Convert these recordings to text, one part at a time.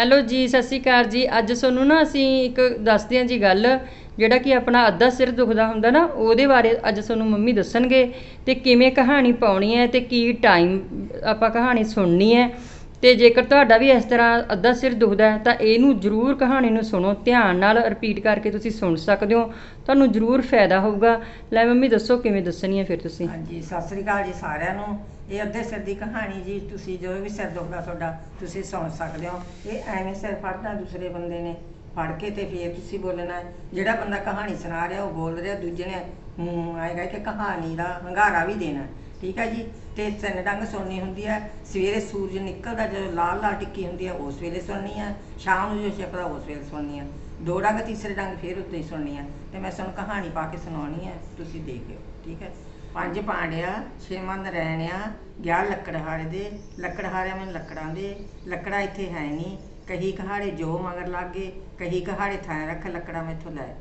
Hello ਜੀ, ਸਤਿ ਸ਼੍ਰੀ ਅਕਾਲ ਜੀ। ਅੱਜ ਤੁਹਾਨੂੰ ਨਾ ਅਸੀਂ ਇੱਕ ਦੱਸਦੇ ਹਾਂ ਜੀ ਗੱਲ, ਜਿਹੜਾ ਕਿ ਆਪਣਾ ਅੱਧਾ ਸਿਰ ਦੁਖਦਾ ਹੁੰਦਾ ਨਾ, ਉਹਦੇ ਬਾਰੇ ਅੱਜ ਤੁਹਾਨੂੰ ਮੰਮੀ ਦੱਸਣਗੇ। ਤੇ ਕਿਵੇਂ ਕਹਾਣੀ ਪਾਉਣੀ ਹੈ ਤੇ ਕੀ ਟਾਈਮ ਆਪਾਂ ਕਹਾਣੀ ਸੁਣਨੀ ਹੈ। ਤੇ ਜੇਕਰ ਤੁਹਾਡਾ ਵੀ ਇਸ ਤਰ੍ਹਾਂ ਅੱਧਾ ਸਿਰ ਦੁਖਦਾ ਤਾਂ ਇਹਨੂੰ ਜ਼ਰੂਰ ਕਹਾਣੀ ਨੂੰ ਸੁਣੋ, ਧਿਆਨ ਨਾਲ ਰਿਪੀਟ ਕਰਕੇ ਤੁਸੀਂ ਸੁਣ ਸਕਦੇ ਹੋ। ਤੁਹਾਨੂੰ ਜ਼ਰੂਰ ਫਾਇਦਾ ਹੋਊਗਾ। ਲੈ ਮੰਮੀ, ਦੱਸੋ ਕਿਵੇਂ ਦੱਸਣੀ ਹੈ ਫਿਰ ਤੁਸੀਂ? ਹਾਂਜੀ, ਸਤਿ ਸ੍ਰੀ ਅਕਾਲ ਜੀ ਸਾਰਿਆਂ ਨੂੰ। ਇਹ ਅੱਧੇ ਸਿਰ ਦੀ ਕਹਾਣੀ ਜੀ, ਤੁਸੀਂ ਜੋ ਵੀ ਸਿਰ ਦੁਖਦਾ ਤੁਹਾਡਾ, ਤੁਸੀਂ ਸੁਣ ਸਕਦੇ ਹੋ। ਇਹ ਐਵੇਂ ਸਿਰ ਫੜਦਾ ਦੂਸਰੇ ਬੰਦੇ ਨੇ, ਫੜ ਕੇ ਤੇ ਫੇਰ ਤੁਸੀਂ ਬੋਲਣਾ ਜਿਹੜਾ ਬੰਦਾ ਕਹਾਣੀ ਸੁਣਾ ਰਿਹਾ, ਉਹ ਬੋਲ ਰਿਹਾ, ਦੂਜੇ ਨੇ ਆਏਗਾ ਕਿ ਕਹਾਣੀ ਦਾ, ਹੰਗਾਰਾ ਵੀ ਦੇਣਾ। ਠੀਕ ਹੈ ਜੀ? ਤੇ ਤਿੰਨ ਡੰਗ ਸੁਣਨੀ ਹੁੰਦੀ ਹੈ ਸਵੇਰੇ ਸੂਰਜ ਨਿਕਲਦਾ, ਜਦੋਂ ਲਾਲ ਲਾਲ ਟਿੱਕੀ ਹੁੰਦੀ ਹੈ ਉਸ ਵੇਲੇ ਸੁਣਨੀ ਹੈ ਸ਼ਾਮ ਨੂੰ ਜੋ ਛਿਪਦਾ ਉਸ ਵੇਲੇ ਸੁਣਨੀ ਹੈ ਦੋ ਡੰਗ, ਤੀਸਰੇ ਡੰਗ ਫੇਰ ਉੱਤੇ ਹੀ ਸੁਣਨੀ ਹੈ ਤੇ ਮੈਂ ਤੁਹਾਨੂੰ ਕਹਾਣੀ ਪਾ ਕੇ ਸੁਣਾਉਣੀ ਹੈ ਤੁਸੀਂ ਦੇਖਿਓ। ਠੀਕ ਹੈ? ਪੰਜ ਪਾਂਡਿਆ, ਛੇਵਾਂ ਨਰੈਣਿਆ ਗਿਆ ਲੱਕੜਹਾਰੇ ਦੇ। ਲੱਕੜਹਾਰਿਆਂ ਮੈਨੂੰ ਲੱਕੜਾਂ ਦੇ। ਲੱਕੜਾ ਇੱਥੇ ਹੈ ਨਹੀਂ। ਕਹੀ ਕਹਾੜੇ ਜੋ ਮਗਰ ਲਾਗੇ, ਕਹੀ ਕਹਾੜੇ ਥਾਂ ਰੱਖ, ਲੱਕੜਾਂ ਮੈਥੋਂ ਲੈ।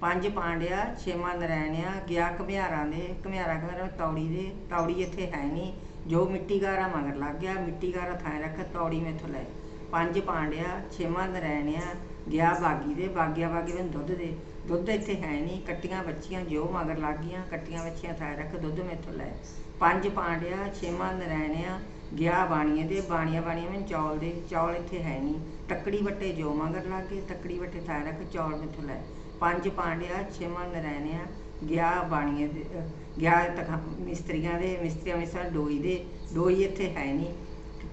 ਪੰਜ ਪਾਂਡਿਆ, ਛੇਵਾਂ ਨਰੈਣਿਆ ਗਿਆ ਘਮਿਆਰਾਂ ਦੇ, ਘਮਿਆਰਾ ਘਮਿਆਰਾ ਤੌੜੀ ਦੇ, ਤੌੜੀ ਇੱਥੇ ਹੈ ਨਹੀਂ ਜੋ ਮਿੱਟੀ ਗਾਰਾ ਮਗਰ ਲੱਗ ਗਿਆ, ਮਿੱਟੀ ਗਾਰਾ ਥਾਂ ਰੱਖ, ਤੌੜੀ ਮੈਥੋਂ ਲੈ। ਪੰਜ ਪਾਂਡਿਆ, ਛੇਵਾਂ ਨਰੈਣਿਆ, ਗਿਆ ਬਾਗੀ ਦੇ, ਬਾਗਿਆ ਬਾਗੀ ਮੈਨੂੰ ਦੁੱਧ ਦੇ। ਦੁੱਧ ਇੱਥੇ ਹੈ ਨਹੀਂ, ਕੱਟੀਆਂ ਬੱਚੀਆਂ ਜੋ ਮਗਰ ਲੱਗ ਗਈਆਂ, ਕੱਟੀਆਂ ਬੱਚੀਆਂ ਥਾਂ ਰੱਖ ਦੁੱਧ ਮੈਥੋਂ ਲੈ। ਪੰਜ ਪਾਂਡਿਆ, ਛੇਵਾਂ ਨਰੈਣਿਆ, ਗਿਆ ਬਾਣੀਏ ਦੇ, ਬਾਣੀਆਂ ਬਾਣੀਆਂ ਮੈਨੂੰ ਚੌਲ ਦੇ, ਚੌਲ ਇੱਥੇ ਹੈ ਨਹੀਂ। ਤੱਕੜੀ ਵੱਟੇ ਜੋ ਮਗਰ ਲੱਗ ਗਏ, ਤੱਕੜੀ ਵੱਟੇ ਥਾਂ ਰੱਖ ਚੌਲ ਮੈਥੋਂ ਲੈ। ਪੰਜ ਪਾਂਡਿਆ, ਛੇਵਾਂ ਨਰੈਣਿਆ, ਗਿਆ ਬਾਣੀਏ ਦੇ ਗਿਆ ਤਖ, ਮਿਸਤਰੀਆਂ ਦੇ, ਮਿਸਤਰੀਆਂ ਵਿੱਚ ਡੋਈ ਦੇ। ਡੋਈ ਇੱਥੇ ਹੈ ਨਹੀਂ।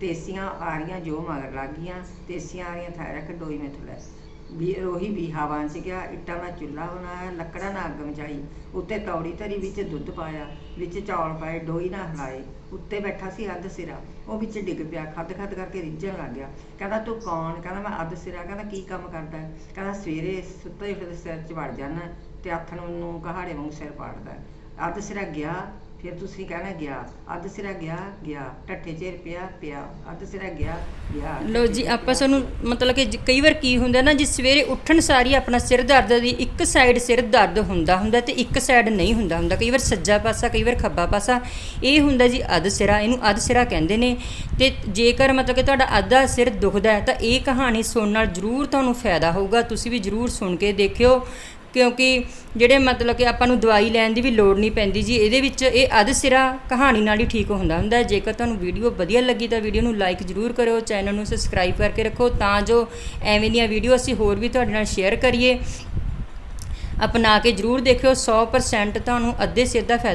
ਤੇਸੀਆਂ ਆਰੀਆਂ ਜੋ ਮਗਰ ਲੱਗ ਗਈਆਂ ਤੇਸੀਆਂ ਆਰੀਆਂ ਰਹੀਆਂ ਥਾਂ ਰੱਖ ਡੋਈ ਮੈਥੋਂ ਲੈ। ਵੀ ਰੋਹੀ 'ਚ ਗਿਆ, ਇੱਟਾਂ ਦਾ ਚੁੱਲ੍ਹਾ ਬਣਾਇਆ, ਲੱਕੜਾਂ ਨਾਲ ਅੱਗ ਮਚਾਈ, ਉੱਤੇ ਤੌੜੀ ਧਰੀ ਵਿੱਚ ਦੁੱਧ ਪਾਇਆ, ਵਿੱਚ ਚੌਲ ਪਾਏ, ਡੋਈ ਨਾਲ ਹਿਲਾਏ, ਉੱਤੇ ਬੈਠਾ ਸੀ ਅੱਧ ਸਿਰਾ, ਉਹ ਵਿੱਚ ਡਿੱਗ ਪਿਆ ਖੱਦ ਖੱਦ ਕਰਕੇ ਰਿੱਝਣ ਲੱਗ ਗਿਆ। ਕਹਿੰਦਾ, ਤੂੰ ਕੌਣ? ਕਹਿੰਦਾ, ਮੈਂ ਅੱਧ ਸਿਰਾ। ਕਹਿੰਦਾ, ਕੀ ਕੰਮ ਕਰਦਾ? ਕਹਿੰਦਾ, ਸਵੇਰੇ ਸੁੱਤੇ ਉੱਠਦੇ ਸਿਰ 'ਚ ਵੜ ਜਾਣਾ ਤੇ ਆਥਣ ਨੂੰ ਕਹਾੜੇ ਵਾਂਗ ਸਿਰ ਪਾੜਦਾ। ਅੱਧ ਸਿਰਾ ਗਿਆ ਫਿਰ ਤੁਸੀਂ ਕਹਿਣਾ ਗਿਆ ਅੱਧ ਸਿਰਾ ਗਿਆ ਗਿਆ ਟੱਠੇ ਚਿਰ ਪਿਆ ਪਿਆ ਅੱਧ ਸਿਰਾ ਗਿਆ ਗਿਆ ਲੋ ਜੀ ਆਪਾਂ ਸਾਨੂੰ ਮਤਲਬ ਕਿ ਕਈ ਵਾਰ ਕੀ ਹੁੰਦਾ ਨਾ ਜੀ ਸਵੇਰੇ ਉੱਠਣ ਸਾਰੀ ਆਪਣਾ ਸਿਰ ਦਰਦ ਦੀ ਇੱਕ ਸਾਈਡ ਸਿਰ ਦਰਦ ਹੁੰਦਾ ਹੁੰਦਾ ਤੇ ਇੱਕ ਸਾਈਡ ਨਹੀਂ ਹੁੰਦਾ ਹੁੰਦਾ। ਕਈ ਵਾਰ ਸੱਜਾ ਪਾਸਾ ਕਈ ਵਾਰ ਖੱਬਾ ਪਾਸਾ ਇਹ ਹੁੰਦਾ ਜੀ ਅੱਧ ਸਿਰਾ ਇਹਨੂੰ ਅੱਧ ਸਿਰਾ ਕਹਿੰਦੇ ਨੇ। ਤੇ ਜੇਕਰ ਮਤਲਬ ਕਿ ਤੁਹਾਡਾ ਅੱਧਾ ਸਿਰ ਦੁਖਦਾ ਹੈ ਤਾਂ ਇਹ ਕਹਾਣੀ ਸੁਣਨ ਨਾਲ ਜ਼ਰੂਰ ਤੁਹਾਨੂੰ ਫਾਇਦਾ ਹੋਊਗਾ। ਤੁਸੀਂ ਵੀ ਜ਼ਰੂਰ ਸੁਣ ਕੇ ਦੇਖਿਓ। ਕਿਉਂਕਿ ਜਿਹੜੇ ਮਤਲਬ ਕਿ ਆਪਾਂ ਨੂੰ ਦਵਾਈ ਲੈਣ ਦੀ ਵੀ ਲੋੜ ਨਹੀਂ ਪੈਂਦੀ ਜੀ, ਇਹਦੇ ਵਿੱਚ ਇਹ ਅੱਧ ਸਿਰਾ ਕਹਾਣੀ ਨਾਲ ਹੀ ਠੀਕ ਹੁੰਦਾ ਹੁੰਦਾ ਹੈ। ਜੇਕਰ ਤੁਹਾਨੂੰ ਵੀਡੀਓ ਵਧੀਆ ਲੱਗੀ ਤਾਂ ਵੀਡੀਓ ਨੂੰ ਲਾਈਕ ਜ਼ਰੂਰ ਕਰਿਓ, ਚੈਨਲ ਨੂੰ ਸਬਸਕ੍ਰਾਈਬ ਕਰਕੇ ਰੱਖੋ ਤਾਂ ਜੋ ਐਵੇਂ ਦੀਆਂ ਵੀਡੀਓ ਅਸੀਂ ਹੋਰ ਵੀ ਤੁਹਾਡੇ ਨਾਲ ਸ਼ੇਅਰ ਕਰੀਏ ਅਪਣਾ ਕੇ ਜ਼ਰੂਰ ਦੇਖਿਓ 100% ਤੁਹਾਨੂੰ ਅੱਧੇ ਸਿਰ ਦਾ ਫਾਇਦਾ